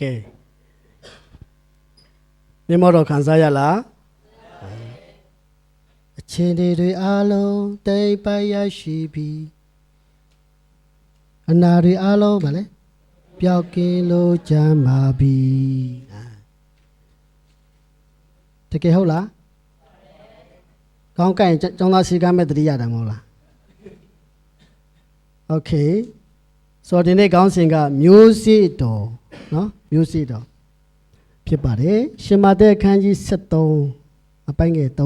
ကဲနေမတော်ခံစားရလားအချင်းတွေတွေအားလုံးတိတ်ပိုက်ရရှိပြီးအနာတွေအားလုံးဗာလဲပျောက်ကင်းလို့ကြမ်းပါပြီအာတကယ်ဟုတ်လားကောင်းကင်ကျောင်းသားစီကမ်းမဲ့တတိယတယ်မဟုတ်လားโอเคဆိုတော့ဒီနေ့ခေါင်းစဉ်ကမျိုးစေ့တော် နော်မျိုးစေ့တော်ဖြစ်ပါတယ်ရှင်မာသဲအခန်းကြီး73အပိုင်းငယ်30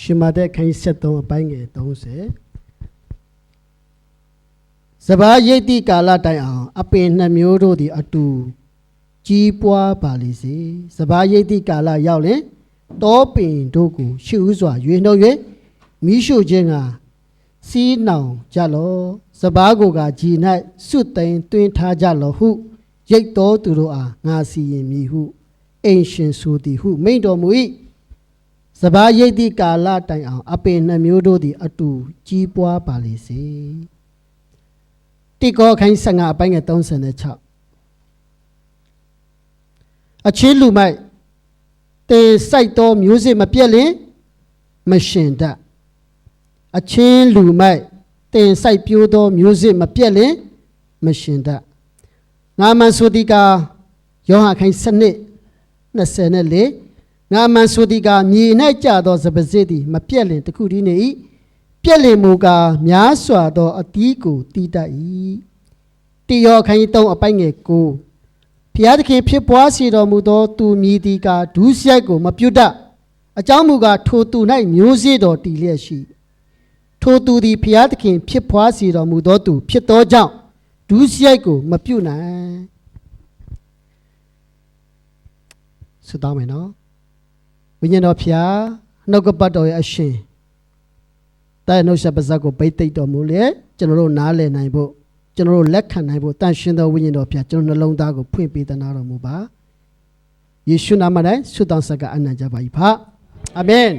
ရှင်မာသဲအခန်းကြီး73အပိုင်းငယ်30စဘာရိတ်တိကာလတိုင်အောင် အပင်နှမျိုးတို့သည်အတူကြီးပွားပါလေစေစဘာရိတ်တိကာလရောက်လင်တောပင်တို့ကိုရှုဥစွာရွေးနှုတ်၍မိရှုခြင်းက စီးနှောင်ကြလောစဘာကိုကကြည်၌စွတ်သိမ်းတွင်ထားကြလောဟုရိတ်တော်သူတို့အားငါစီရင်မည်ဟုအိမ်ရှင်ဆိုသည်ဟုမိန့်တော်မူ၏စဘာရိတ်တိကာလတိုင်အောင် အပင်နှစ်မျိုးတို့သည် အတူကြီးပွားပါလိမ့်စေတိကောခိုင်း15အပိုင်းငယ်36အချင်းလူမိုက်တင်စိုက်သောမျိုးစစ်မပြက်လင်မရှင်တတ် အချင်းလူမိုက်တင်စိုက်ပြိုးသောမျိုးစစ်မပြက်လင်မရှင်တတ်ငါမန်ဆိုဒီကာယောဟန်ခိုင်းစနစ်24ငါမန်ဆိုဒီကာမြေ၌ကြသောစပစစ်သည်မပြက်လင်တခုတည်းနေ၏ပြက်လင်မူကားများစွာသောအတီးကိုတီးတတ်၏တိယောခိုင်း3အပိုက်ငယ်9ဘုရားသခင်ဖြစ်ပွားစေတော်မူသောသူမြည်ဒီကာဒုစရိုက်ကိုမပြုတ်တတ်အကြောင်းမူကားထိုသူ၌မျိုးစေ့တော်တည်လျက်ရှိ ထိုသူသည်ဘုရားသခင် ဖြစ်ဖွားစေတော်မူသောသူ ဖြစ်သောကြောင့်ဒုစရိုက်ကိုမပြုတ်နိုင်ဆုတောင်းမယ်နော်ဝိညာဉ်တော်ဖျားနှုတ်ကပတ်တော်ရဲ့အရှင်តែနှုတ်ဆက်ပါဇက်ကိုဗိတ်သိက်တော်မူလေကျွန်တော်တို့နားလည်နိုင်ဖို့ကျွန်တော်တို့လက်ခံနိုင်ဖို့တန်ရှင်တော်ဝိညာဉ်တော်ဖျားကျွန်တော်နှလုံးသားကိုဖွင့်ပေးသနာတော်မူပါယေရှုနာမ၌ဆုတောင်းဆက်ကအနံ့ကြပါ၏ဖအာမင်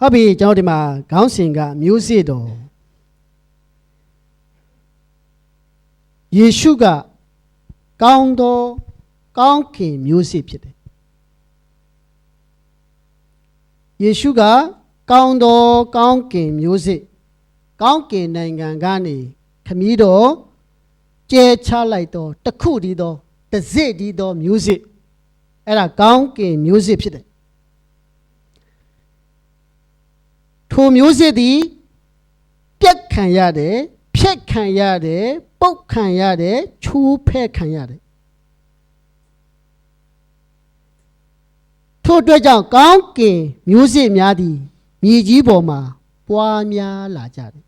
ဟုတ်ပြီကျွန်တော်ဒီမှာခေါင်းစဉ်ကမျိုးစေ့တော်ယေရှုကကောင်းသောကောင်းခင်မျိုးစေ့ဖြစ်တယ်ယေရှုကကောင်းသောကောင်းကင်မျိုးစေ့ကောင်းကင်နိုင်ငံကနေခမည်းတော်ကျဲချလိုက်တော့တစ်ခုတည်းသောတစ်စိတည်းသောမျိုးစေ့အဲ့ဒါကောင်းကင်မျိုးစေ့ဖြစ်တယ် ထိုမျိုးစေ့သည်ပြက်ခံရတယ်ဖြက်ခံရတယ်ပုတ်ခံရတယ်ချိုးဖဲ့ခံရတယ်ထို့အတွက်ကြောင့်ကောင်းကင်မျိုးစေ့များသည်မြေကြီးပေါ်မှာပွားများလာကြတယ်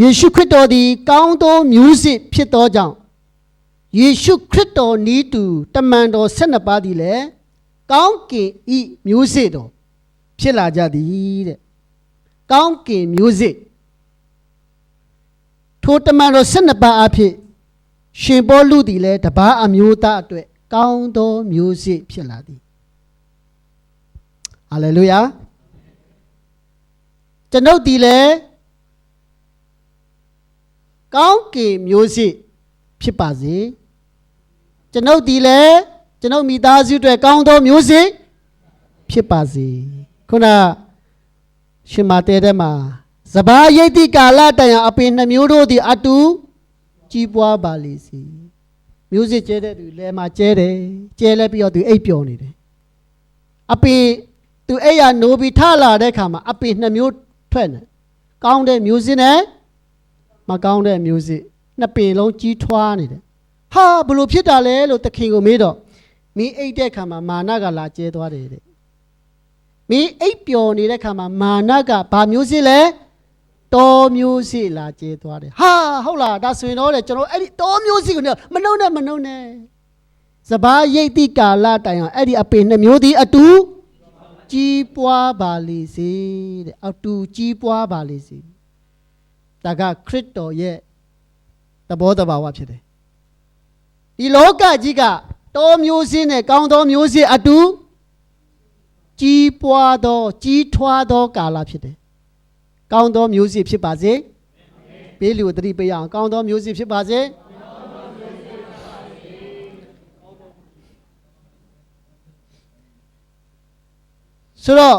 ယေရှုခရစ်တော်သည် ကောင်းသောမျိုးစေ့ဖြစ်သောကြောင့်ယေရှုခရစ်တော်နီးတူတမန်တော်12ပါးသည်လည်း ကောင်းကင်ဤမျိုးစေ့တော်ဖြစ်လာကြသည်တဲ့ကောင်းကင်မျိုးစေ့ထိုတမန်တော်12ပါးအဖြစ်ရှင်ပေါလုသည်လည်းတပားအမျိုးသားအတွက်ကောင်းသောမျိုးစေ့ဖြစ်လာသည်ဟာလေလုယာကျွန်ုပ်ဒီလေကောင်းကင်မျိုးစေ့ဖြစ်ပါစေကျွန်ုပ်ဒီလေ ကျွန်ုပ်မိသားစုတွေကောင်းသောမျိုးစေ့ဖြစ်ပါစေခုနရှင်မာတဲတဲ့မှာစဘာရိတ်တိကာလတန်ရအပင်နှမျိုးတို့သည်အတူကြီးပွားပါလေစေမျိုးစေ့ကျဲတဲ့သူလဲမှာကျဲတယ်ကျဲလဲပြီးတော့သူအိပ်ပျော်နေတယ်အပင်သူအဲ့ရနိုးပြီးထလာတဲ့ခါမှာအပင်နှစ်မျိုးထွက်နေကောင်းတဲ့မျိုးစစ်နဲ့မကောင်းတဲ့မျိုးစစ်နှစ်ပင်လုံးကြီးထွားနေတယ်ဟာဘလို့ဖြစ်တာလဲလို့တခင်ကိုမေးတော့ မင်းအိတ်တဲ့ခါမှာမာနကလာကျဲသွားတယ်တဲ့မင်းအိတ်ပျော်နေတဲ့ခါမှာမာနကဘာမျိုးစစ်လဲတော်မျိုးစစ်လာကျဲသွားတယ်ဟာဟုတ်လားဒါဆိုရင်တော့တဲ့ကျွန်တော်အဲ့ဒီတော်မျိုးစစ်ကိုမနှုံနဲ့မနှုံနဲ့စဘာရိတ်တိကာလတိုင်အောင်အဲ့ဒီအပင်နှစ်မျိုးဒီအတူကြီးပွားပါလေစေတဲ့အတူကြီးပွားပါလေစေဒါကခရစ်တော်ရဲ့သဘောတဘာဝဖြစ်တယ်ဒီလောကကြီးက တောမျိုးစင်းနဲ့ကောင်းသောမျိုးစင်းအတူကြီးပွားသောကြီးထွားသောကာလဖြစ်တယ်ကောင်းသောမျိုးစင်းဖြစ်ပါစေဘေးလူကိုတတိပေးရအောင်ကောင်းသောမျိုးစေ့ဖြစ်ပါစေဆိုတော့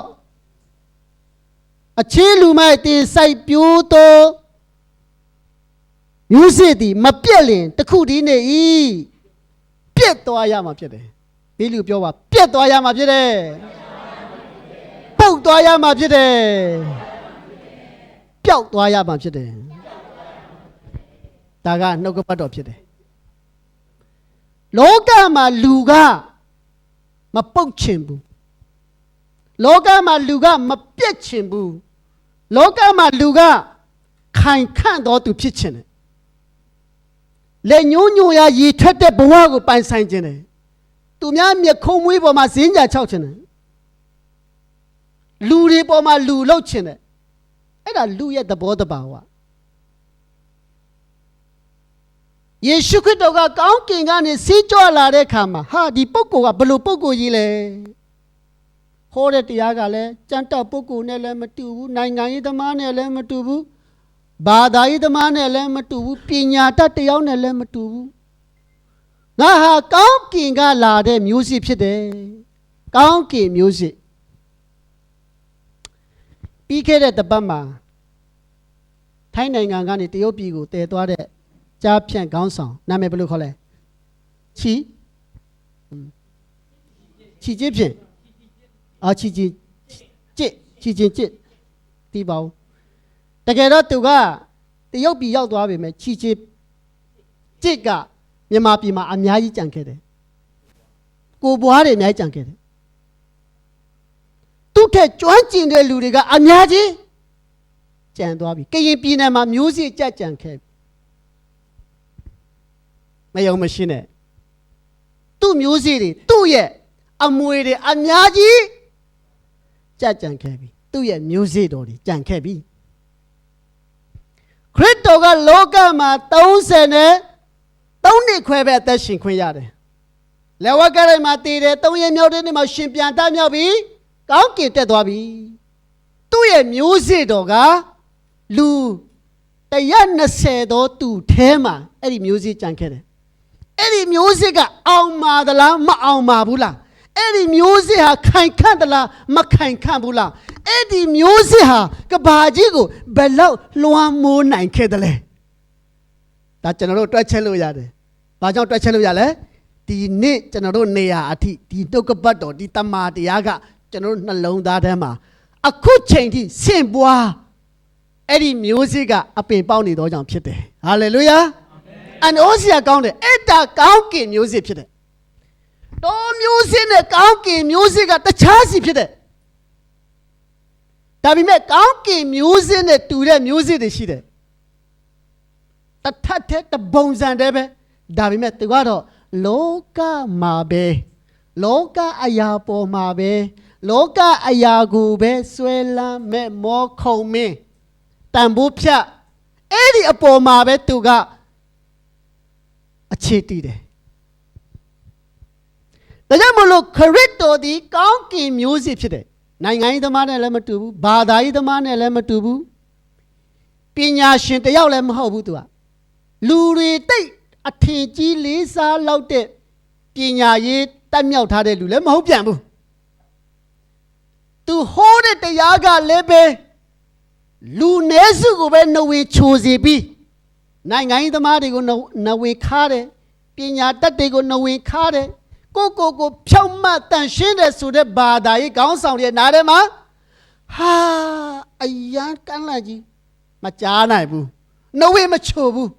အချင်းလူမိုက်တင်စိုက်ပြိုးသောမျိုးစေ့သည်မပြက်လင်တစ်ခုတည်းနေ၏ ပြက်သွားရမှာဖြစ်တယ်ဘေးလူပြောပါပြက်သွားရမှာဖြစ်တယ်ပုတ်သွားရမှာဖြစ်တယ်ပျောက်သွားရမှာဖြစ်တယ်ဒါကနှုတ်ကပတ်တော်ဖြစ်တယ်လောကမှာလူကမပုတ်ချင်ဘူးလောကမှာလူကမပြက်ချင်ဘူးလောကမှာလူကခိုင်ခန့်တော်သူဖြစ်ချင်တယ် လက်ညှိုးညိုရရည်ထွက်တဲ့ဘဝကိုပိုင်ဆိုင်ခြင်းတယ်သူများမျက်ခုံးမွေးပေါ်မှာဇင်းကြချောက်ခြင်းတယ်လူတွေပေါ်မှာလူလောက်ခြင်းတယ်အဲ့ဒါလူရဲ့သဘောတဘာဝယေရှုခရစ်တော်ကကောင်းကင်ကနေစီးကြွလာတဲ့အခါမှာဟာဒီပုဂ္ဂိုလ်ကဘယ်လိုပုဂ္ဂိုလ်ကြီးလဲဟောတဲ့တရားကလည်းကြမ်းတက်ပုဂ္ဂိုလ်နဲ့လည်းမတူဘူးနိုင်ငံရေးသမားနဲ့လည်းမတူဘူး ဘာသာရေးသမားနဲ့လည်းမတူဘူးပညာတတ်တစ်ယောက်နဲ့လည်းမတူဘူးငါဟာကောင်းကင်ကလာတဲ့မျိုးစစ်ဖြစ်တယ်ကောင်းကင်မျိုးစစ်ပြီးခဲ့တဲ့တပတ်မှာထိုင်းနိုင်ငံကနေတရုတ်ပြည်ကိုတည်သွားတဲ့ကြားဖြန့်ခေါင်းဆောင်နာမည်ဘယ်လိုခေါ်လဲချီချီကျစ်ဖြင့်အာချီချီကျစ်ချီချင်းကျစ်တီးပါဦး တကယ်တော့သူကတရုတ်ပြည်ရောက်သွားပြီမဲ့ချီချစ်ကျစ်ကမြန်မာပြည်မှာအများကြီးကြံခဲ့တယ်ကိုပွားတွေအများကြီးကြံခဲ့တယ်သူထက်ကျွမ်းကျင်တဲ့လူတွေကအများကြီးကြံသွားပြီကရင်ပြည်နယ်မှာမျိုးစေ့ကြက်ကြံခဲ့ပြီမယုံမရှင်းနဲ့သူ့မျိုးစေ့တွေသူ့ရဲ့အမွေတွေအများကြီးကြက်ကြံခဲ့ပြီသူ့ရဲ့မျိုးစေ့တော်တွေကြံခဲ့ပြီ ခရစ်တော်ကလောကမှာ30နဲ့3နှစ်ခွဲပဲအသက်ရှင်ခွင့်ရတယ်။လက်ဝက်ကရိုင်မှာတည်တယ်3ရက်မြောက်တဲ့နေ့မှာရှင်ပြန်တမြောက်ပြီ။ကောင်းကင်တက်သွားပြီ။သူ့ရဲ့မျိုးစေ့တော်ကလူ120သောသူထဲမှာအဲ့ဒီမျိုးစေ့ကြံခဲ့တယ်။အဲ့ဒီမျိုးစေ့ကအောင်ပါသလားမအောင်ပါဘူးလား။အဲ့ဒီမျိုးစေ့ဟာခိုင်ခန့်သလားမခိုင်ခန့်ဘူးလား။ အဲ့ဒီမျိုးစေ့ဟာကဘာကြီးကိုဘယ်လောက်လွှမ်းမိုးနိုင်ခဲ့တယ်လဲ။ဒါကျွန်တော်တို့တွက်ချက်လို့ရတယ်။ဘာကြောင့်တွက်ချက်လို့ရလဲ။ဒီနေ့ကျွန်တော်တို့နေရာအထိဒီတုတ်ကပတ်တော်ဒီတမာတရားကကျွန်တော်တို့နှလုံးသားထဲမှာအခုချိန်ထိဆင့်ပွားအဲ့ဒီမျိုးစေ့ကအပင်ပေါက်နေသောကြောင့်ဖြစ်တယ်။ဟာလေလုယာ။အန်အိုးစရာကောင်းတယ်အဲ့ဒါကောင်းကင်မျိုးစေ့ဖြစ်တယ်။တော်မျိုးစေ့နဲ့ကောင်းကင်မျိုးစေ့ကတခြားစီဖြစ်တယ်။ ဒါပေမဲ့ကောင်းကင်မျိုးစေ့နဲ့တူတဲ့မျိုးစေ့တွေရှိတယ်။တထက်တဲ့တပုံစံတည်းပဲဒါပေမဲ့သူကတော့လောကမှာပဲလောကအရာပေါ်မှာပဲလောကအရာကိုပဲဆွဲလန်းမဲ့မောခုံမင်းတန်ဖိုးဖြတ်အဲ့ဒီအပေါ်မှာပဲသူကအခြေတည်တယ်ဒါကြောင့်မလို့ခရစ်တော်ဒီကောင်းကင်မျိုးစေ့ဖြစ်တယ် နိုင်ငံရေးသမားနဲ့လည်းမတူဘူးဘာသာရေးသမားနဲ့လည်းမတူဘူးပညာရှင်တယောက်လည်းမဟုတ်ဘူးသူကလူတွေတိတ်အထင်ကြီးလေးစားလောက်တဲ့ပညာရေးတက်မြောက်ထားတဲ့လူလည်းမဟုတ်ပြန်ဘူးသူဟောတဲ့တရားကလည်းပဲလူနည်းစုကိုပဲနှဝေချိုစီပြီးနိုင်ငံရေးသမားတွေကိုနှဝေခါတယ်ပညာတတ်တွေကိုနှဝေခါတယ် ကိုကိုကိုဖြောက်မှတ်တန်ရှင်းတယ်ဆိုတဲ့ဘာသာရေးခေါင်းဆောင်ရဲ့နားထဲမှာဟာအယံကန်းလာကြီးမကြားနိုင်ဘူးနှဝေမချိုဘူး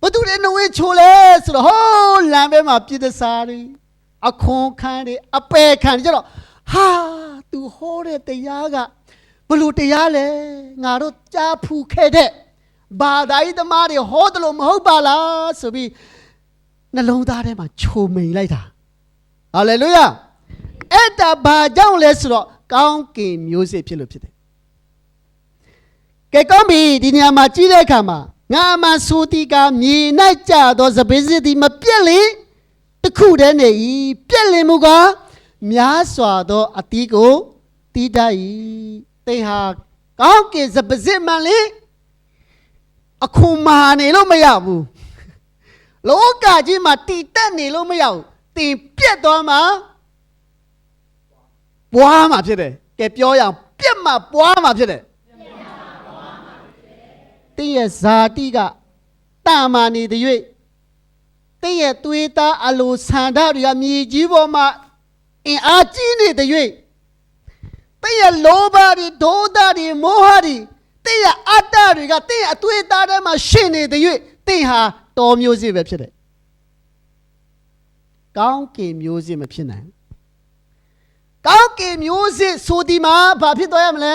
ဘသူတွေနှဝေချိုလဲဆိုတော့ဟိုးလမ်းပဲမှာပြည်သစားတွေအခွန်ခံတွေအပယ်ခံတွေကြတော့ဟာသူဟောတဲ့တရားကဘလို့တရားလဲငါတို့ကြားဖူးခဲ့တဲ့ဘာသာရေးသမားတွေဟောတယ်လို့မဟုတ်ပါလားဆိုပြီး နှလုံးသားထဲမှာခြုံမိန်လိုက်တာဟာလေလုယအဲ့ဒါဘာကြောင့်လဲဆိုတော့ကောင်းကင်မျိုးစေ့ဖြစ်လို့ဖြစ်တယ်ကဲကောင်းပြီဒီနေရာမှာကြည့်တဲ့အခါမှာငါမှဆိုတီကမြေ၌ကြသောစပင်းစစ်သည်မပြက်လေတခုတည်းနေ၏ပြက်လင်မူကားများစွာသောအတီးကိုတီးတတ်၏သင်ဟာကောင်းကင်စပစစ်မှန်လေအခုမာနေလို့မရဘူး လောကကြီးမှာတည်တက်နေလို့မရဘူးတင်ပြက်သွားမှာပွားမှာဖြစ်တယ်ကဲပြောရအောင်ပြက်မှာပွားမှာဖြစ်တယ်တင်းရဲ့ဇာတိကတာမာနေတဲ့၍တင်းရဲ့သွေးသားအလိုဆန္ဒတွေကမြေကြီးပေါ်မှာအင်အားကြီးနေတဲ့၍တင်းရဲ့လောဘတွေဒေါသတွေမောဟတွေတင်းရဲ့အတ္တတွေကတင်းရဲ့အသွေးသားထဲမှာရှင်နေတဲ့၍တင်းဟာ တော်မျိုးစေ့ပဲဖြစ်တယ်ကောင်းကင်မျိုးစေ့မဖြစ်နိုင်ဘူးကောင်းကင်မျိုးစေ့ဆိုဒီမှာဘာဖြစ်သွားရမလဲ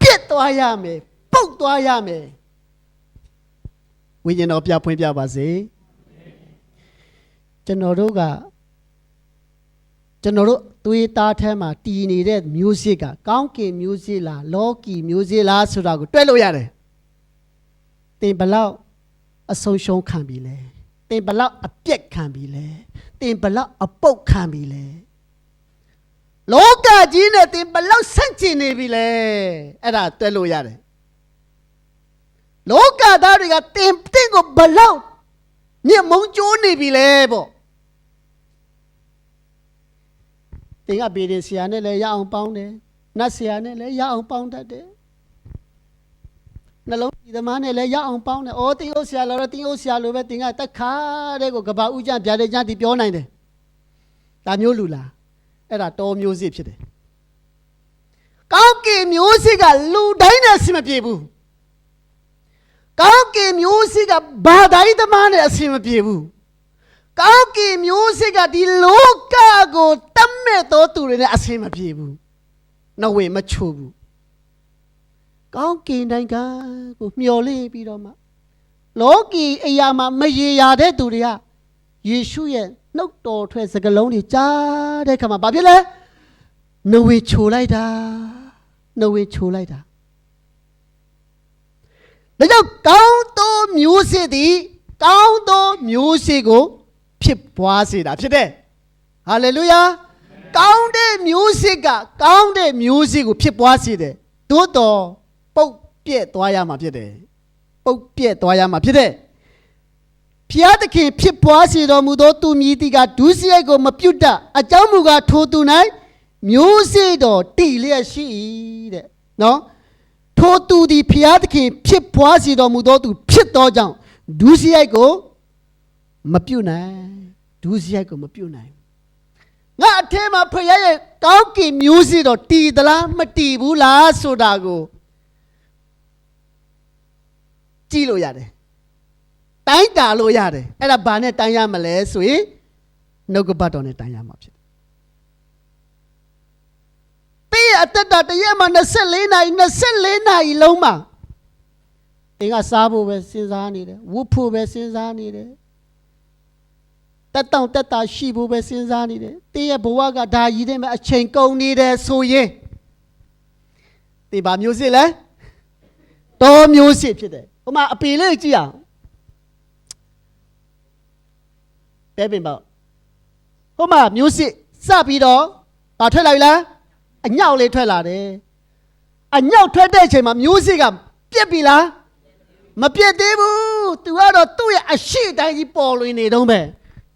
ပြစ်သွားရမယ်ပုတ်သွားရမယ်ဝိညာဉ်တော်ပြဖွင့်ပြပါစေကျွန်တော်တို့ကကျွန်တော်တို့သွေးသားထဲမှာတည်နေတဲ့မျိုးစေ့ကကောင်းကင်မျိုးစေ့လားလောကီမျိုးစေ့လားဆိုတာကိုတွဲလို့ရတယ်သင်ဘလောက် အဆုံးရှုံးခံပြီလဲသင်ဘလောက်အပြက်ခံပြီလဲသင်ဘလောက်အပုတ်ခံပြီလဲလောကကြီးနဲ့သင်ဘလောက်ဆန့်ကျင်နေပြီလဲအဲ့ဒါတွဲလို့ရတယ်လောကသားတွေကတင်တင်ကိုဘလောက်မြင့်မုံကျိုးနေပြီလဲပေါ့တင်ကဘေးရင်ဆရာနဲ့လည်းရအောင်ပေါင်းတယ်နတ်ဆရာနဲ့လည်းရအောင်ပေါင်းတတ်တယ် နှလုံးဒီသမားနဲ့လည်းရအောင်ပေါင်းတယ်။အော်တင်အိုးဆရာလောတော့တင်အိုးဆရာလိုပဲတင်ကတက်ခါတဲ့ကိုကဘာဥကြံပြတဲ့ကြတီပြောနိုင်တယ်။ဒါမျိုးလူလား။အဲ့ဒါတော်မျိုးစစ်ဖြစ်တယ်။ကောင်းကင်မျိုးစစ်ကလူတိုင်းနဲ့အဆင်မပြေဘူး။ကောင်းကင်မျိုးစစ်ကဘာတိုင်းသမားနဲ့အဆင်မပြေဘူး။ကောင်းကင်မျိုးစစ်ကဒီလောကကိုတတ်မဲ့တော်သူတွေနဲ့အဆင်မပြေဘူး။နှဝေမချိုးဘူး။ ကောင်းကင်နိုင်ငံကိုမျှော်လင့်ပြီးတော့မှလောကီအရာမှာမရေရာတဲ့သူတွေကယေရှုရဲ့နှုတ်တော်ထွက်စကားလုံးတွေကြားတဲ့ခါမှာဘာဖြစ်လဲနှဝေချိုလိုက်တာနှဝေချိုလိုက်တာဒါကြောင့်ကောင်းသောမျိုးစေ့သည် ကောင်းသောမျိုးစေ့ကို ဖြစ်ပွားစေတာဖြစ်တယ်ဟာလေလုယာကောင်းတဲ့မျိုးစေ့ကကောင်းတဲ့မျိုးစေ့ကိုဖြစ်ပွားစေတယ်သို့တော် ပုတ်ပြက်သွားရမှာဖြစ်တယ်ပုတ်ပြက်သွားရမှာဖြစ်တယ်ဖျားသခင်ဖြစ်ပွားစေတော်မူသောသူမြည်တိကဒုစရိုက်ကိုမပြုတ်တတ်အကြောင်းမူကားထိုသူ၌မျိုးစေ့တော်တည်လျက်ရှိ၏တဲ့နော်ထိုသူသည်ဖျားသခင်ဖြစ်ပွားစေတော်မူသောသူဖြစ်သောကြောင့်ဒုစရိုက်ကိုမပြုတ်နိုင်ဒုစရိုက်ကိုမပြုတ်နိုင်ငါအထဲမှာဖခင်ရဲ့ကောင်းကင်မျိုးစေ့တော်တည်သလားမတည်ဘူးလားဆိုတာကို ကြည့်လို့ရတယ်တိုင်းတာလို့ရတယ်အဲ့ဒါဘာနဲ့တိုင်းရမလဲဆိုရင်နှုတ်ကပတ်တော်နဲ့တိုင်းရမှာဖြစ်တယ်တင်းရဲ့အသက်တာတစ်ရက်မှာ24နာရီ24နာရီလုံးမှာတင်းကစားဖို့ပဲစဉ်းစားနေတယ်ဝတ်ဖို့ပဲစဉ်းစားနေတယ်တက်တောင့်တက်တာရှိဖို့ပဲစဉ်းစားနေတယ်တင်းရဲ့ဘဝကဒါရည်တဲ့မှာအချိန်ကုန်နေတယ်ဆိုရင်ဒီဘာမျိုးစစ်လဲတော်မျိုးစစ်ဖြစ်တယ် ဟိုမှာအပေလေးကြည့်အောင်ပဲပင်ပေါ့ဟိုမှာမျိုးစစ်စပြီးတော့ဘာထွက်လာပြီလားအညောက်လေးထွက်လာတယ်အညောက်ထွက်တဲ့အချိန်မှာမျိုးစစ်ကပြက်ပြီလားမပြက်သေးဘူးသူကတော့သူ့ရဲ့အရှိတိုင်းကြီးပေါ်လွင်နေတော့ပဲ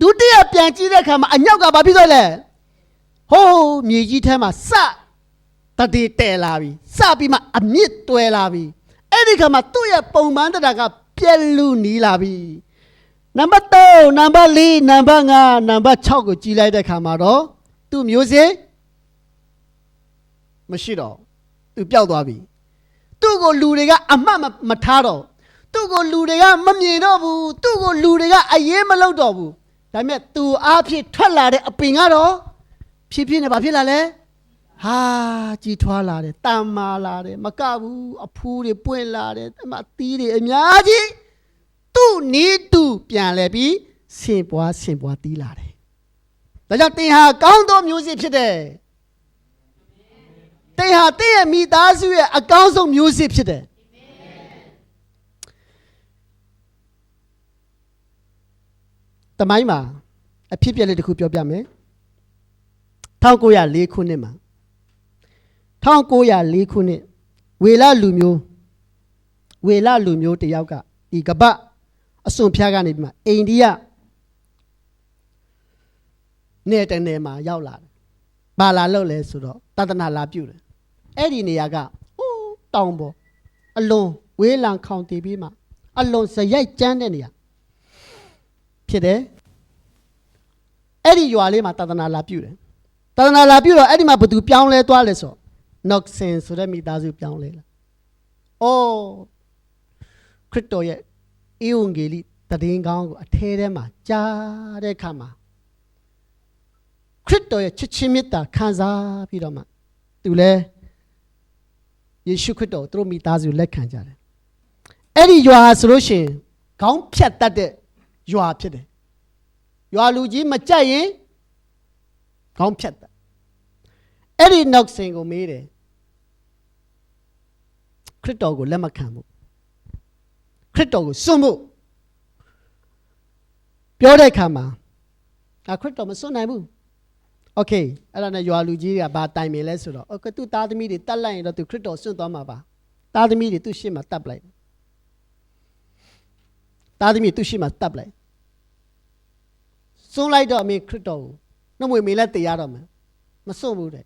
ဒုတိယပြန်ကြည့်တဲ့အခါမှာအညောက်ကဘာဖြစ်သွားလဲဟိုးမြေကြီးထဲမှာစတတိတဲလာပြီစပြီးမှအမြင့်တွဲလာပြီ အဲ့ဒီခါမှာသူ့ရဲ့ပုံမှန်တရားကပြက်လူနီးလာပြီနံပါတ်3နံပါတ်4နံပါတ်5နံပါတ်6ကိုကြည်လိုက်တဲ့ခါမှာတော့သူ့မျိုးစေ့မရှိတော့သူပျောက်သွားပြီသူ့ကိုလူတွေကအမှတ်မထားတော့သူ့ကိုလူတွေကမမြင်တော့ဘူးသူ့ကိုလူတွေကအရေးမလုပ်တော့ဘူးဒါပေမဲ့သူအားဖြင့်ထွက်လာတဲ့အပင်ကတော့ဖြည်းဖြည်းနဲ့ဘာဖြစ်လာလဲ ဟာကြီးထွားလာတယ်တမ်းမာလာတယ်မကဘူးအဖူးတွေပွင့်လာတယ်အမအသီးတွေအများကြီးသူ့နီးတူပြန်လဲပြီးဆင်ပွားဆင်ပွားတီးလာတယ်ဒါကြောင့်တင်ဟာကောင်းသောမျိုးစေ့ဖြစ်တယ်တင်ဟာတင့်ရဲ့မိသားစုရဲ့အကောင်းဆုံးမျိုးစေ့ဖြစ်တယ်တမိုင်းမှာအဖြစ်ပြက်လေးတစ်ခုပြောပြမယ်1904ခုနှစ်မှာ 1904ခုနှစ်ဝေလလူမျိုးဝေလလူမျိုးတစ်ယောက်ကဒီကပတ်အစွန်ဖျားကနေပြီးမှအိန္ဒိယနယ်တနယ်မှာရောက်လာတယ်။ဘာလာလို့လဲဆိုတော့တဒနာလာပြုတယ်။အဲ့ဒီနေရာကအိုးတောင်ပေါ်အလွန်ဝေးလံခေါင်တည်ပြီးမှအလွန်စရိုက်ကြမ်းတဲ့နေရာဖြစ်တယ်။အဲ့ဒီရွာလေးမှာတဒနာလာပြုတယ်။တဒနာလာပြုတော့အဲ့ဒီမှာဘသူပြောင်းလဲသွားလဲဆိုတော့ နော့ဆင်ဆိုတဲ့မိသားစုပြောင်းလဲလာ။အိုးခရစ်တော်ရဲ့ဧဝံဂေလိတည်င်းကောင်းကိုအထဲထဲမှာကြားတဲ့အခါမှာခရစ်တော်ရဲ့ချစ်ချင်းမေတ္တာခံစားပြီးတော့မှသူလဲယေရှုခရစ်တော်ကိုသူတို့မိသားစုလက်ခံကြတယ်။အဲ့ဒီရွာဆိုလို့ရှိရင်ခေါင်းဖြတ်တတ်တဲ့ရွာဖြစ်တယ်။ရွာလူကြီးမကြက်ရင်ခေါင်းဖြတ်တတ် အဲ့ဒီနောက်ဆင်ကိုမေးတယ်ခရစ်တော်ကိုလက်မခံဘူးခရစ်တော်ကိုစွန့်ဖို့ပြောတဲ့အခါမှာအခရစ်တော်မစွန့်နိုင်ဘူးโอเคအဲ့ဒါနဲ့ရွာလူကြီးတွေကဘာတိုင်ပင်လဲဆိုတော့โอเคသူသားသမီးတွေတတ်လိုက်ရင်တော့သူခရစ်တော်စွန့်သွားမှာပါသားသမီးတွေသူ့ရှေ့မှာတတ်ပလိုက်သားသမီးသူ့ရှေ့မှာတတ်ပလိုက်စွန့်လိုက်တော့အမေခရစ်တော်ကိုနှမွေမေလက်တရားတော့မယ်မစွန့်ဘူးတဲ့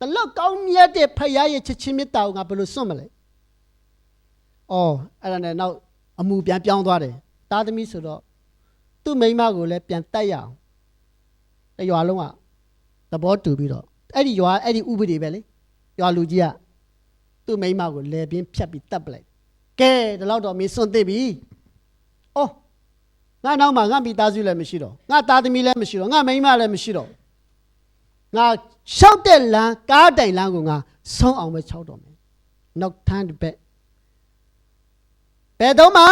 တလောက်ကောင်းမြတ်တဲ့ဖခင်ရဲ့ချစ်ချင်းမေတ္တာကိုငါဘယ်လိုစွန့်မလဲ။အော်အဲ့ဒါနဲ့နောက်အမှုပြန်ပြောင်းသွားတယ်။သားသမီးဆိုတော့သူ့မိန်းမကိုလည်းပြန်တတ်ရအောင်။တရွာလုံးကသဘောတူပြီးတော့အဲ့ဒီရွာအဲ့ဒီဥပဒေပဲလေ။ရွာလူကြီးကသူ့မိန်းမကိုလဲပြင်းဖြတ်ပြီးတတ်ပလိုက်။ကဲဒီလောက်တော့မင်းစွန့်သိပြီ။အော်ငါနောက်မှာငါမိသားစုလည်းမရှိတော့ငါသားသမီးလည်းမရှိတော့ငါမိန်းမလည်းမရှိတော့ ငါရှောက်တဲ့လမ်းကားတိုင်လမ်းကိုငါဆုံးအောင်ပဲချောက်တော့မယ်နောက်ထမ်းတစ်ပက်ဘယ်တော့မှ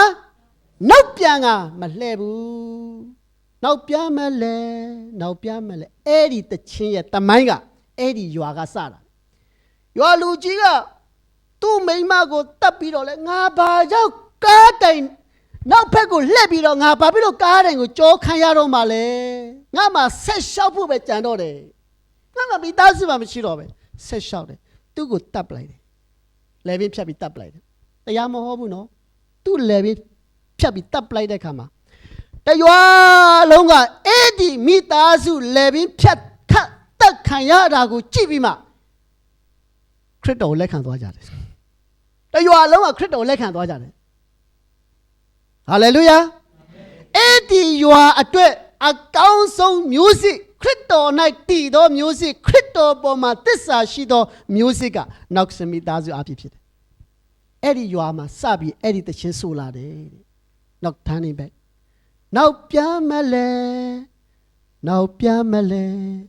နောက်ပြန်ကမလှဲ့ဘူးနောက်ပြန်မလဲနောက်ပြန်မလဲအဲ့ဒီတချင်းရဲ့တမိုင်းကအဲ့ဒီရွာကစတာရွာလူကြီးကသူ့မိန်းမကိုတတ်ပြီးတော့လဲငါဘာကြောင့်ကားတိုင်နောက်ဘက်ကိုလှည့်ပြီးတော့ငါဘာဖြစ်လို့ကားတိုင်ကိုကြောခံရတော့မှလဲငါမှဆက်လျှောက်ဖို့ပဲကြံတော့တယ် ငါမမိသားစုမှမရှိတော့ပဲဆက်လျှောက်တယ်သူ့ကိုတတ်ပလိုက်တယ်လေဘင်းဖြတ်ပြီးတတ်ပလိုက်တယ်တရားမဟုတ်ဘူးနော်သူ့လေဘင်းဖြတ်ပြီးတတ်ပလိုက်တဲ့ခါမှာတရွာလုံးကအဲ့ဒီမိသားစုလေဘင်းဖြတ်ခတ်တက်ခံရတာကိုကြည့်ပြီးမှခရစ်တော်ကိုလက်ခံသွားကြတယ်တရွာလုံးကခရစ်တော်ကိုလက်ခံသွားကြတယ်ဟာလေလုယာအဲ့ဒီရွာအတွက်အကောင်းဆုံးမျိုးစစ် ခရစ်တော်၌တည်သောမျိုးစစ်ခရစ်တော်ပေါ်မှာတစ္ဆာရှိသောမျိုးစစ်ကနောက်စမိသားစုအဖြစ်ဖြစ်တယ်။အဲ့ဒီရွာမှာစပြီးအဲ့ဒီတခြင်းဆိုလာတယ်တဲ့။နောက်ထမ်းနေပဲ။နောက်ပြန်မလဲ။နောက်ပြန်မလဲ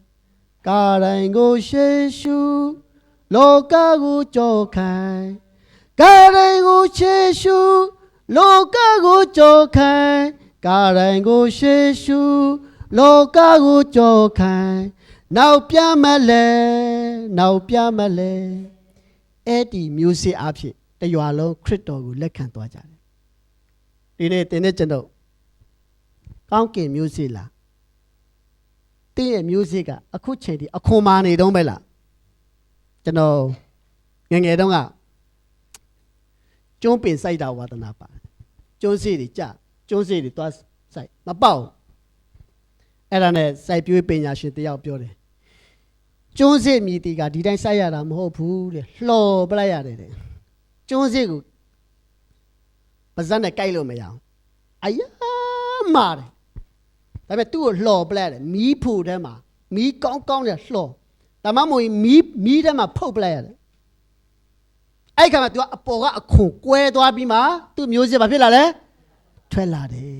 ။ကာရိုင်ကိုရှေရှုလောကကိုကြောခိုင်းကာရိုင်ကိုရှေရှုလောကကိုကြောခိုင်းကာရိုင်ကိုရှေရှု လောကကိုကြောခိုင်းနောက်ပြမလဲနောက်ပြမလဲအဲ့ဒီမျိုးစေ့အဖြစ်တရွာလုံးခရစ်တော်ကိုလက်ခံသွားကြတယ်ဒီနေ့တင်းနဲ့ကျွန်တော်ကောင်းကင်မျိုးစေ့လားတင်းရဲ့မျိုးစေ့ကအခုချိန်ဒီအခွန်မာနေတုံးပဲလားကျွန်တော်ငယ်ငယ်တုန်းကကျုံးပင်စိုက်တာဝါသနာပါကျုံးစေ့တွေကြကျုံးစေ့တွေသွားစိုက်မပေါက် အဲ့ဒါနဲ့စိုက်ပျိုးပညာရှင်တယောက်ပြောတယ်ကျွန်းစစ်မြည်တီကဒီတိုင်းစိုက်ရတာမဟုတ်ဘူးတဲ့လှော်ပလိုက်ရတယ်တဲ့ကျွန်းစစ်ကိုပါဇက်နဲ့ကြိုက်လို့မရအောင်အယားမာတယ်ဒါပေမဲ့သူ့ကိုလှော်ပလိုက်တယ်မီးဖို့ထဲမှာမီးကောင်းကောင်းနဲ့လှော်ဒါမှမဟုတ်ရင်မီးမီးထဲမှာဖုတ်ပလိုက်ရတယ်အဲ့ခါမှာ तू ကအပေါ်ကအခွန်ကွဲသွားပြီးမှသူ့မျိုးစစ်ဘာဖြစ်လာလဲထွက်လာတယ်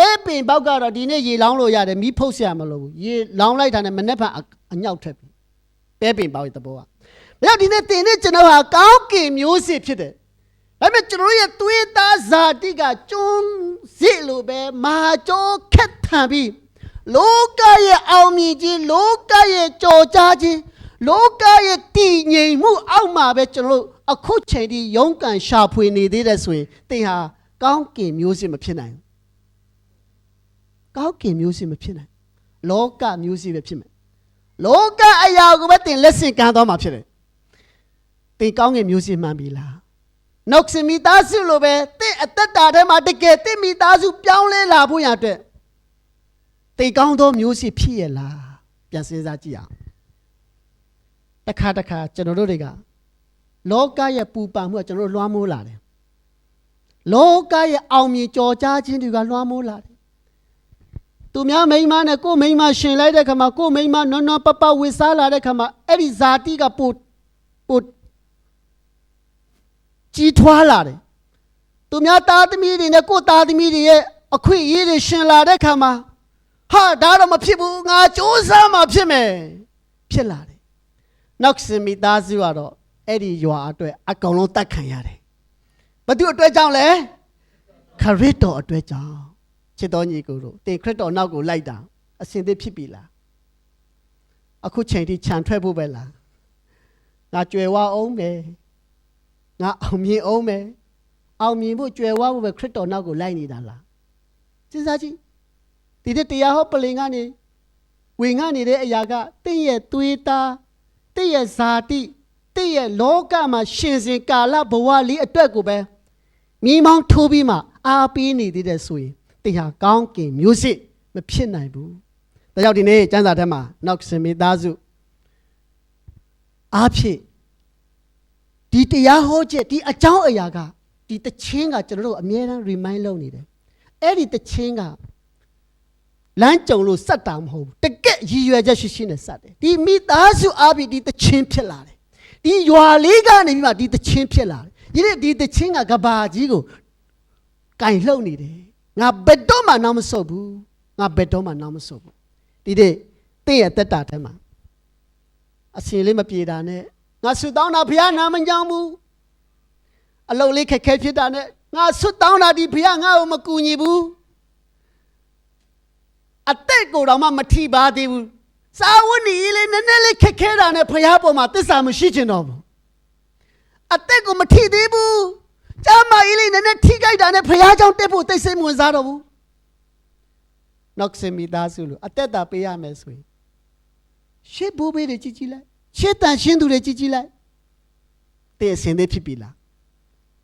ပဲပင်ပေါက်ကတော့ဒီနေ့ရေလောင်းလို့ရတယ်မီးဖုတ်ဆရာမလို့ဘူးရေလောင်းလိုက်တာနဲ့မနေ့ကအညောက်ထွက်ပြီပဲပင်ပေါက်ရဲ့သဘောကဒါကြောင့်ဒီနေ့တင်နေကျွန်တော်ဟာကောင်းကင်မျိုးစစ်ဖြစ်တယ်ဒါပေမဲ့ကျွန်တော်ရဲ့သွေးသားဇာတိကကျွန်းစစ်လိုပဲမာကြောခက်ထန်ပြီးလောကရဲ့အောင်မြင်ခြင်းလောကရဲ့ကြော်ကြားခြင်းလောကရဲ့တည်ငြိမ်မှုအောက်မှာပဲကျွန်တော်တို့အခုချိန်ထိရုန်းကန်ရှာဖွေနေသေးတယ်ဆိုရင်သင်ဟာကောင်းကင်မျိုးစစ်မဖြစ်နိုင်ဘူး ကောင်းကင်မျိုးစေ့မဖြစ်နိုင်လောကမျိုးစေ့ပဲဖြစ်မယ်လောကအရာကိုပဲတင်လက်ဆင့်ကမ်းသွားမှာဖြစ်တယ်တင်ကောင်းကင်မျိုးစေ့မှန်ပြီလားနှုတ်ဆက်မိသားစုလိုပဲတင့်အသက်တာထဲမှာတကယ်တင့်မိသားစုပြောင်းလဲလာဖို့ရအတွက်တိတ်ကောင်းသောမျိုးစေ့ဖြစ်ရလားပြန်စဉ်းစားကြည့်အောင်တစ်ခါတစ်ခါကျွန်တော်တို့တွေကလောကရဲ့ပူပန်မှုကကျွန်တော်တို့လွှမ်းမိုးလာတယ်လောကရဲ့အောင်မြင်ကြော်ကြားခြင်းတွေကလွှမ်းမိုးလာတယ် သူများမိန်းမနဲ့ကိုယ်မိန်းမရှင်လိုက်တဲ့ခါမှာကိုယ်မိန်းမနော်နော်ပပဝေစားလာတဲ့ခါမှာအဲ့ဒီဇာတိကပို့ပို့ကြီးထွားလာတယ်သူများသားသမီးတွေနဲ့ကိုယ်သားသမီးတွေရဲ့အခွင့်အရေးတွေရှင်လာတဲ့ခါမှာဟာဒါတော့မဖြစ်ဘူးငါစူးစမ်းမှဖြစ်မယ်ဖြစ်လာတယ်နောက်စင်မိသားစုကတော့အဲ့ဒီရွာအတွက်အကောင်လုံးတတ်ခံရတယ်ဘာသူအတွက်ကြောင့်လဲခရစ်တော်အတွက်ကြောင့် ချစ်တော်ညီကိုတို့တင်ခရစ်တော်နောက်ကိုလိုက်တာအစင်သစ်ဖြစ်ပြီလားအခုချိန်ထိခြံထွက်ဖို့ပဲလားငါကြွယ်ဝအောင်မယ်ငါအောင်မြင်အောင်မယ်အောင်မြင်ဖို့ကြွယ်ဝဖို့ပဲခရစ်တော်နောက်ကိုလိုက်နေတာလားစဉ်းစားကြည့်ဒီတဲ့တရားဟောပလင်ကနေဝင်ငါနေတဲ့အရာကတင့်ရဲ့သွေးသားတင့်ရဲ့ဇာတိတင့်ရဲ့လောကမှာရှင်စဉ်ကာလဘဝလေးအတွက်ကိုပဲမိမောင်းထိုးပြီးမှအားပေးနေသေးတယ်ဆိုရင် တင်ဟာကောင်းကင်မျိုးစစ်မဖြစ်နိုင်ဘူး။ဒါကြောင့်ဒီနေ့ကျမ်းစာထဲမှာနောက်စင်မိသားစုအားဖြင့်ဒီတရားဟောချက်ဒီအကြောင်းအရာကဒီတခြင်းကကျွန်တော်တို့အမြဲတမ်း remind လုပ်နေတယ်။အဲ့ဒီတခြင်းကလမ်းကြုံလို့စက်တာမဟုတ်ဘူးတကက်ရည်ရွယ်ချက်ရှိရှိနဲ့စက်တယ်ဒီမိသားစုအားဖြင့်ဒီတခြင်းဖြစ်လာတယ်ဒီရွာလေးကနေပြီးမှဒီတခြင်းဖြစ်လာတယ်ဒီနေ့ဒီတခြင်းကကဘာကြီးကိုကင်လှုပ်နေတယ် ငါဘယ်တော့မှနောက်မဆုတ်ဘူးငါဘယ်တော့မှနောက်မဆုတ်ဘူးဒီနေ့တင့်ရဲ့တက်တာထဲမှာအစင်လေးမပြေတာနဲ့ငါဆွတောင်းတာဘုရားနာမကြောင်းဘူးအလုံးလေးခက်ခဲဖြစ်တာနဲ့ငါဆွတောင်းတာဒီဘုရားငါ့ကိုမကူညီဘူးအသက်ကိုယ်တော်မှမထီပါသေးဘူးစာဝတ်နေရေးလေးနည်းနည်းလေးခက်ခဲတာနဲ့ဖရားပေါ်မှာတစ္ဆာမရှိချင်တော့ဘူးအသက်ကိုမထီသေးဘူး ကျမ်းမာရေးလေးနည်းနည်းထိကြိုက်တာနဲ့ဖရားကြောင့်တက်ဖို့တိတ်ဆိတ်မဝင်စားတော့ဘူးနောက်စင်မိသားစုလို့အသက်တာပေးရမယ်ဆိုရင်ရှေ့ဘိုးဘေးတွေကြည့်ကြည့်လိုက်ရှေ့တန်ရှင်းသူတွေကြည့်ကြည့်လိုက်တဲ့ဆင်သေးဖြစ်ပြီလား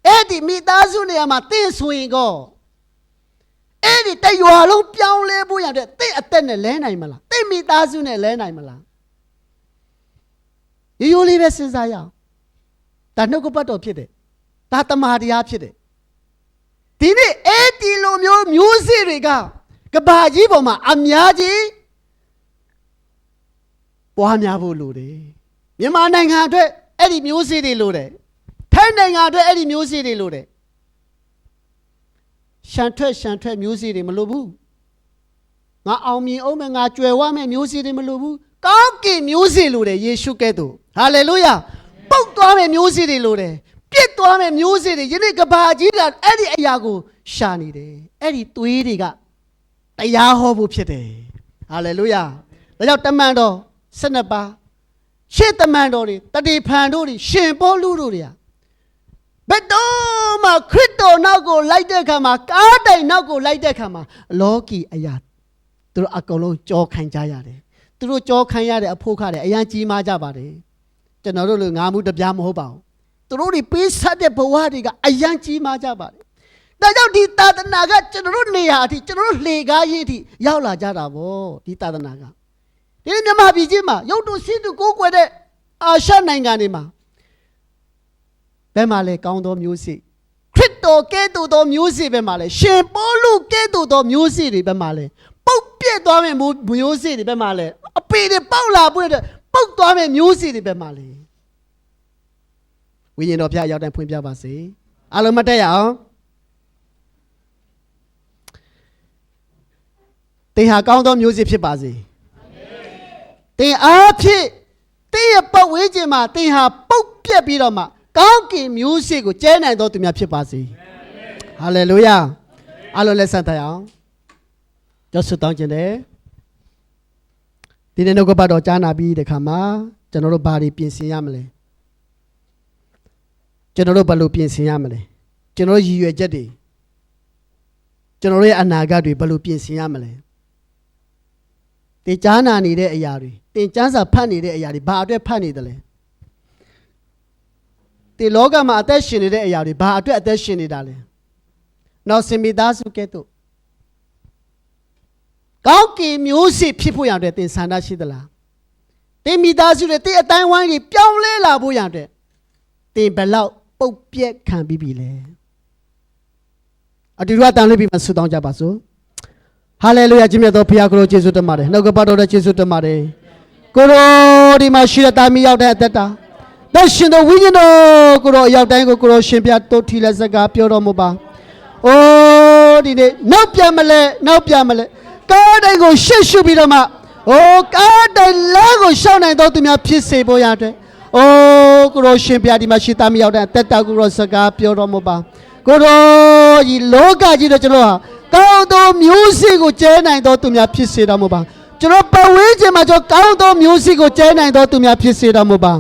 အဲ့ဒီမိသားစုနေရာမှာတင့်ဆိုရင်ကောအဲ့ဒီတရွာလုံးပြောင်းလဲဖို့ရတဲ့တိတ်အသက်နဲ့လဲနိုင်မလားတိတ်မိသားစုနဲ့လဲနိုင်မလားရိုးရိုးလေးပဲစဉ်းစားရအောင်ဒါနှုတ်ကပတ်တော်ဖြစ်တယ် ဒါတမာတရားဖြစ်တယ်ဒီနေ့အဲ့ဒီလိုမျိုးမျိုးစေ့တွေကကဘာကြီးပေါ်မှာအများကြီးပွားများဖို့လိုတယ်မြန်မာနိုင်ငံအတွက်အဲ့ဒီမျိုးစေ့တွေလိုတယ်ထိုင်းနိုင်ငံအတွက်အဲ့ဒီမျိုးစေ့တွေလိုတယ်ရှန်ထွက်ရှန်ထွက်မျိုးစေ့တွေမလိုဘူးငါအောင်မြင်အောင်မယ်ငါကြွယ်ဝမယ်မျိုးစေ့တွေမလိုဘူးကောင်းကင်မျိုးစေ့လိုတယ်ယေရှုကဲ့သို့ဟာလေလုယာပုတ်သွားမယ်မျိုးစေ့တွေလိုတယ် ပြစ်သွားမယ်မျိုးစေ့တွေယနေ့ကဘာကြီးကအဲ့ဒီအရာကိုရှာနေတယ်အဲ့ဒီသွေးတွေကတရားဟောဖို့ဖြစ်တယ်ဟာလေလုယာဒါကြောင့်တမန်တော်12ပါးရှေ့တမန်တော်တွေတတိဖန်တို့တွေရှင်ပေါလုတို့တွေကဘယ်တော့မှခရစ်တော်နောက်ကိုလိုက်တဲ့ခါမှာကားတိုင်နောက်ကိုလိုက်တဲ့ခါမှာလောကီအရာသူတို့အကုန်လုံးကြောခံကြရတယ်သူတို့ကြောခံရတဲ့အဖို့ခတယ်အရန်ကြီးမားကြပါတယ်ကျွန်တော်တို့လူငါမှုတပြားမဟုတ်ပါဘူး သူတို့တွေပေးဆက်တဲ့ဘဝတွေကအရန်ကြီးမားကြပါတယ်ဒါကြောင့်ဒီသာသနာကကျွန်တော်တို့နေရာအထိကျွန်တော်တို့လှေကားရေးအထိရောက်လာကြတာဗောဒီသာသနာကဒီနေ့မြန်မာပြည်ကြီးမှာရုပ်တုစင်းတုကိုးကွယ်တဲ့အာရှနိုင်ငံတွေမှာဘယ်မှာလဲကောင်းသောမျိုးစေ့ခရစ်တော်ကဲ့သို့သောမျိုးစေ့ဘယ်မှာလဲရှင်ပေါလုကဲ့သို့သောမျိုးစေ့တွေဘယ်မှာလဲပုတ်ပြက်သွားမယ့်မျိုးစေ့တွေဘယ်မှာလဲအပေတွေပေါက်လာပွင့်တဲ့ပုတ်သွားမယ့်မျိုးစေ့တွေဘယ်မှာလဲ ဝိညာဉ်တော်ဖျားရောက်တိုင်းဖွင့်ပြပါစေအားလုံးမတ်တက်ရအောင်သင်ဟာကောင်းသောမျိုးစေ့ဖြစ်ပါစေသင်အားဖြင့်သင်ရဲ့ပတ်ဝန်းကျင်မှာသင်ဟာပုတ်ပြက်ပြီးတော့မှကောင်းကင်မျိုးစေ့ကိုကျဲနိုင်သောသူများဖြစ်ပါစေဟာလေလုယာအားလုံးလက်ဆက်ထအောင်ကြောက်ဆွတောင်းခြင်းတယ်ဒီနေ့နှုတ်ကပတ်တော်ကြားနာပြီးတဲ့ခါမှာကျွန်တော်တို့ဘာတွေပြင်ဆင်ရမလဲ ကျွန်တော်တို့ဘာလို့ပြင်ဆင်ရမလဲကျွန်တော်တို့ရည်ရွယ်ချက်တွေကျွန်တော်တို့ရဲ့အနာဂတ်တွေဘာလို့ပြင်ဆင်ရမလဲတင်ကြားနာနေတဲ့အရာတွေတင်ကျမ်းစာဖတ်နေတဲ့အရာတွေဘာအတွက်ဖတ်နေတယ်လဲဒီလောကမှာအသက်ရှင်နေတဲ့အရာတွေဘာအတွက်အသက်ရှင်နေတာလဲနောက်စင်မိသားစုကဲ့သို့ကောင်းကင်မျိုးစေ့ဖြစ်ဖို့ရတဲ့သင်ဆန္ဒရှိသလားတင်မိသားစုတွေတင်အတိုင်းဝိုင်းတွေပြောင်းလဲလာဖို့ရတဲ့တင်ဘယ်လောက် ပုတ်ပြက်ခံပြီးပြီလဲအတူတူအတန်လေးပြီးမှဆုတောင်းကြပါစို့ဟာလေလုယာကြီးမြတ်သောဘုရားကိုယ်တော်ယေရှုတင်ပါတယ်နှုတ်ကပတ်တော်နဲ့ယေရှုတင်ပါတယ်ကိုရောဒီမှာရှိတဲ့တာမီရောက်တဲ့အသက်တာသက်ရှင်သောဝိညာဉ်တော်ကိုရောအရောက်တိုင်းကိုကိုရောရှင်ပြတိုးထီလက်စကားပြောတော်မူပါအိုးဒီနေ့နောက်ပြန်မလဲနောက်ပြန်မလဲကားတိုင်းကိုရှေ့ရှုပြီးတော့မှအိုးကားတိုင်းလမ်းကိုရှောင်းနိုင်တော့သူများဖြစ်စေဖို့ရတဲ့ အိုးကိုရောရှင်ပြဒီမှာရှိတာမီရောက်တဲ့အသက်တာကိုရောစကားပြောတော်မူပါကိုရောဒီလောကကြီးတော့ကျွန်တော်ဟာကောင်းသောမျိုးစေ့ကိုကျဲနိုင်တော့သူများဖြစ်စေတော်မူပါကျွန်တော်ပတ်ဝန်းကျင်မှာကျွန်တော်ကောင်းသောမျိုးစေ့ကိုကျဲနိုင်သောသူများဖြစ်စေတော်မူပါ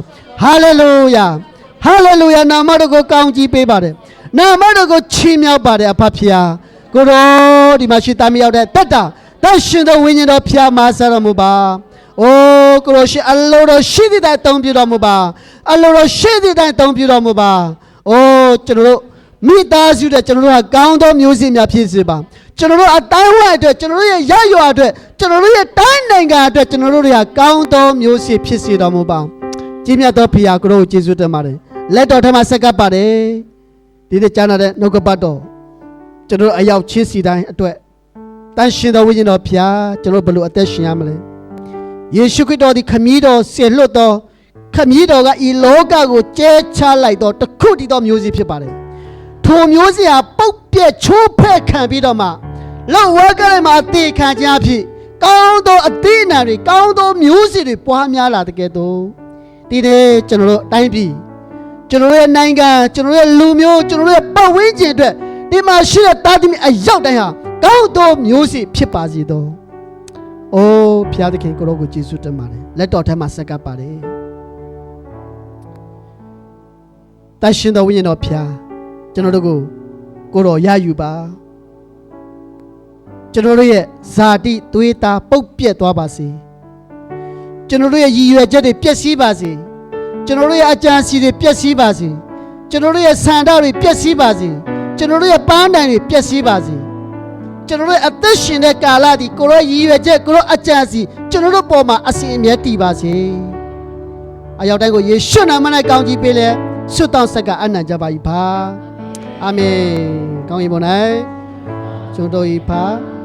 ဟာလေလုယာဟာလေလုယာနာမတော်ကိုကောင်းကြီးပေးပါတယ်နာမတော်ကိုချီးမြှောက်ပါတယ်အဖဖျားကိုရောဒီမှာရှိသားမရောက်တဲ့တတ်တာတတ်ရှင်သောဝိညာဉ်တော်ဖျားမဆရာတော်မူပါ အိုးကိုရောရှိအလိုတော်ရှိသည့်တိုင်တုံးပြတော်မူပါအလိုတော်ရှိသည့်တိုင်တုံးပြတော်မူပါအိုးကျွန်တော်တို့မိသားစုတဲ့ကျွန်တော်တို့ဟာကောင်းသောမျိုးစေ့များဖြစ်စေပါကျွန်တော်တို့အတိုင်းဝိုင်းအတွက်ကျွန်တော်တို့ရဲ့ရရွာအတွက်ကျွန်တော်တို့ရဲ့တိုင်းနိုင်ငံအတွက်ကျွန်တော်တို့တွေကကောင်းသောမျိုးစေ့ဖြစ်စေတော်မူပါကြီးမြတ်သောဖခင်ကိုရောယေရှုတင်ပါတယ်လက်တော်ထဲမှာဆက်ကပ်ပါတယ်ဒီနေ့ကြားနာတဲ့နှုတ်ကပတ်တော်ကျွန်တော်တို့အရောက်ချင်းစီတိုင်းအတွက်တန်ရှင်သောဝိညာဉ်တော်ဖခင်ကျွန်တော်တို့ဘယ်လိုအသက်ရှင်ရမလဲ ယေရှုခရစ်တော်ဒီခမည်းတော်ဆေလွတ်တော်ခမည်းတော်ကဤလောကကိုကျဲချလိုက်တော်တခုတည်းသောမျိုးစေ့ဖြစ်ပါတယ်ထိုမျိုးစရာပုတ်ပြက်ချိုးဖက်ခံပြီးတော့မှလောက်ဝဲကလေးမှာအသေးခံကြဖြစ်ကောင်းသောအသေးအနာတွေကောင်းသောမျိုးစေ့တွေပွားများလာတဲ့ကဲ့သို့ဒီနေ့ကျွန်တော်တို့အတိုင်းပြည်ကျွန်တော်တို့ရဲ့နိုင်ငံကျွန်တော်တို့ရဲ့လူမျိုးကျွန်တော်တို့ရဲ့ပတ်ဝန်းကျင်အတွက်ဒီမှာရှိတဲ့တာသမီအရောက်တိုင်းဟာကောင်းသောမျိုးစေ့ဖြစ်ပါစေသော။ အိုးဖျားသခင်ကိုရောကိုယေရှုတင်ပါတယ်လက်တော်ထဲမှာဆက်ကပ်ပါတယ်။တန်ရှင်တော်ဝိညာဉ်တော်ဖျားကျွန်တော်တို့ကိုကိုတော်ရယူပါကျွန်တော်တို့ရဲ့ဇာတိသွေးသားပုတ်ပြက်သွားပါစေကျွန်တော်တို့ရဲ့ရည်ရွယ်ချက်တွေပျက်စီးပါစေကျွန်တော်တို့ရဲ့အကြံစီတွေပျက်စီးပါစေကျွန်တော်တို့ရဲ့ဆန္ဒတွေပျက်စီးပါစေကျွန်တော်တို့ရဲ့ပန်းတိုင်တွေပျက်စီးပါစေ ကျွန်တော်တို့ရဲ့အသက်ရှင်တဲ့ကာလဒီကိုရောရည်ရွယ်ချက်ကိုရောအကြံစီကျွန်တော်တို့ပေါ်မှာအစဉ်အမြဲတည်ပါစေအရောက်တိုင်းကိုယေရှုနာမ၌ကောင်းကြီးပေးလဲဆွတ်တောင်းဆက်ကအနံ့ကြပါ၏ပါအာမင်ကောင်းပြီပေါ့နော်ကျွန်တော်ဤပါ